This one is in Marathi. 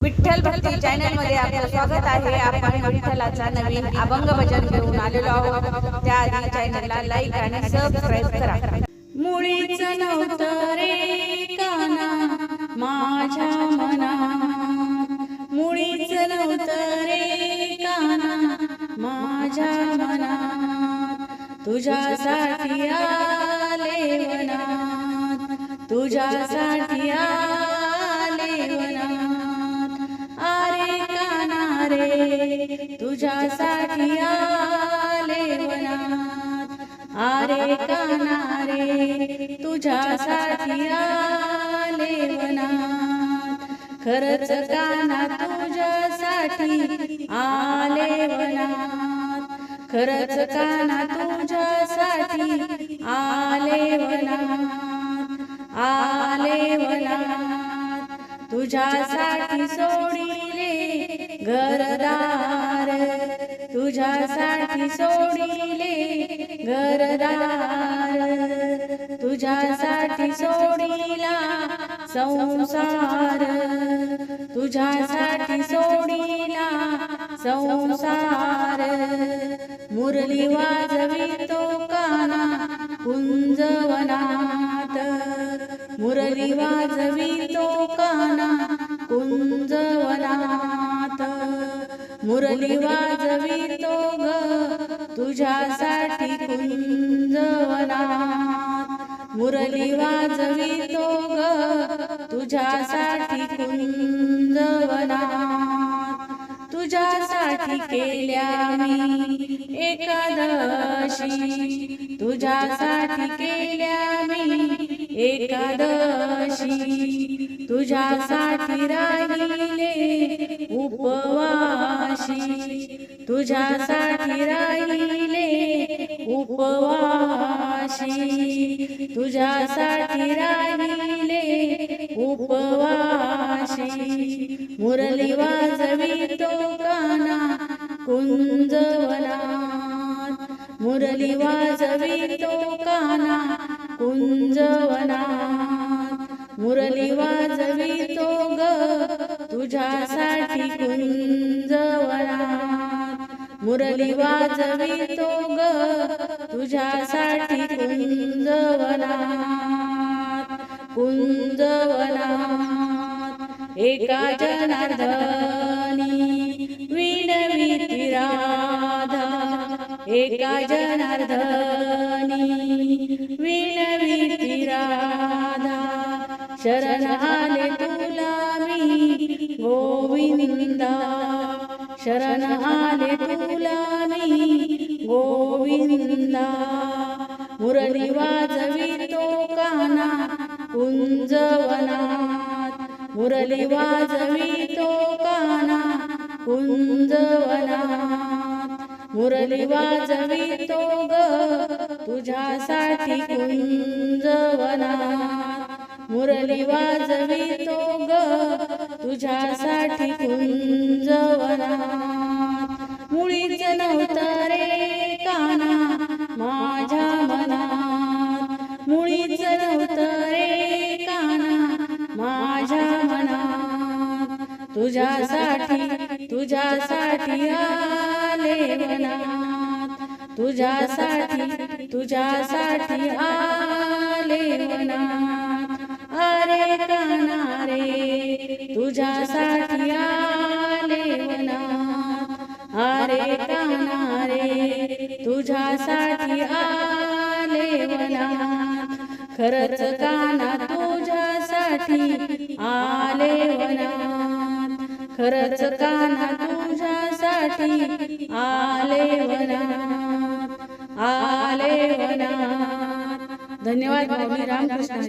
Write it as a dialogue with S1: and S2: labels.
S1: विठ्ठल भक्ती चॅनलमध्ये आपलं स्वागत आहे. आपण विठ्ठलाचा नवीन अभंग भजन घेऊन आलेलो आहोत. त्याआधी चॅनलला लाईक आणि सबस्क्राईब करा.
S2: मुळीच नव्हतं रे काना माझ्या मना मुळीच नव्हतं रे काना माझ्या मना तुझ्यासाठी आले मना तुझ्यासाठी आले तुझ्यासाठी आले वनात. अरे काना रे तुझ्यासाठी आले वनात. खरच काना तुझ्यासाठी आले वनात. खरच काना तुझ्यासाठी आले वनात. आले वनात. तुझ्यासाठी सोडिले घरदार तुझ्यासाठी सोडिले घरदार तुझ्यासाठी सोडिला संसार तुझ्यासाठी सोडिला संसार. मुरली वाजवी तो काना कुंजवनात मुरली वाजवी मुरली वाजवितो ग तुझ्यासाठी कुंजवनात मुरली वाजवितो ग तुझ्यासाठी कुंजवनात तुझ्यासाठी केल्या मी एकादशी. तुझ्यासाठी केल्या मी एकादशी. तुझ्यासाठी राहिले उपवा तुझ्यासाठी राहिले उपवाशी. तुझ्यासाठी राहिले उपवाशी. मुरली वाजवितो काना कुंजवनात. मुरली वाजवितो काना कुंजवनात. मुरली वाजवितो ग तुझ्यासाठी कुंजवनात. मुरली वाजवितो ग तुझ्यासाठी कुंजवनात कुंजवनात. एका जनार्दनी विनविती राधा. एका जनार्दनी विनविती राधा. शरण आले तुला मी गोविंदा शरण आले तुला मी गोविंदा मुरली वाजवी तो काना कुंजवनात. मुरली वाजवी तो काना कुंजवनात. मुरली वाजवी तो ग तुझ्यासाठी कुंजवनात. मुरली वाजवी तो ग तुझ्यासाठी कुंज तुझ्यासाठी तुझ्यासाठी आले वनात. तुझ्यासाठी तुझ्यासाठी आले वनात. अरे काना रे तुझ्यासाठी आले वनात. अरे काना रे तुझ्यासाठी आले वनात. खरंच काना तुझ्यासाठी आले वनात. खरच काना तुझ्यासाठी आले वना. आले वना. धन्यवाद रामकृष्ण